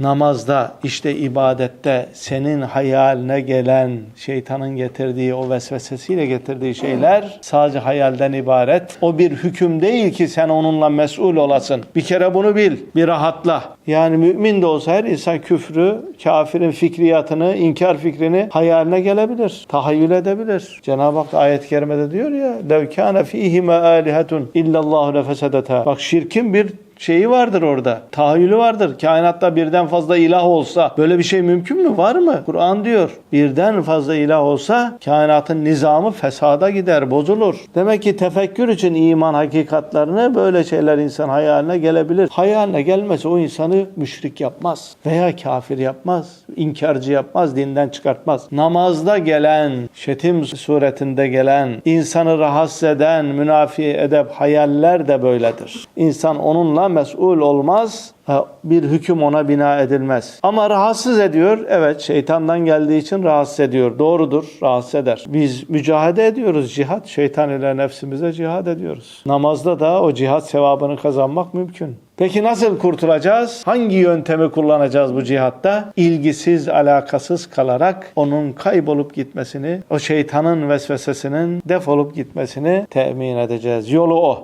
namazda, işte ibadette senin hayaline gelen şeytanın getirdiği o vesvesesiyle getirdiği şeyler sadece hayalden ibaret. O bir hüküm değil ki sen onunla mesul olasın. Bir kere bunu bil, bir rahatla. Yani mümin de olsa her insan küfrü, kafirin fikriyatını, inkar fikrini hayaline gelebilir, tahayyül edebilir. Cenab-ı Hak da ayet-i kerimede diyor ya لَوْ كَانَ ف۪يهِمَا آلِهَةٌ اِلَّا اللّٰهُ لَفَسَدَتَا Bak şirkin bir şeyi vardır orada. Tahayyülü vardır. Kainatta birden fazla ilah olsa böyle bir şey mümkün mü? Var mı? Kur'an diyor. Birden fazla ilah olsa kainatın nizamı fesada gider, bozulur. Demek ki tefekkür için iman hakikatlerini böyle şeyler insan hayaline gelebilir. Hayaline gelmesi o insanı müşrik yapmaz veya kafir yapmaz, inkarcı yapmaz, dinden çıkartmaz. Namazda gelen, şetim suretinde gelen, insanı rahatsız eden, münafi edep hayaller de böyledir. İnsan onunla mesul olmaz, bir hüküm ona bina edilmez. Ama rahatsız ediyor, evet şeytandan geldiği için rahatsız ediyor. Doğrudur, rahatsız eder. Biz mücadele ediyoruz, cihat, şeytan ile nefsimize cihad ediyoruz. Namazda da o cihat sevabını kazanmak mümkün. Peki nasıl kurtulacağız? Hangi yöntemi kullanacağız bu cihatta? İlgisiz, alakasız kalarak onun kaybolup gitmesini, o şeytanın vesvesesinin defolup gitmesini temin edeceğiz. Yolu o.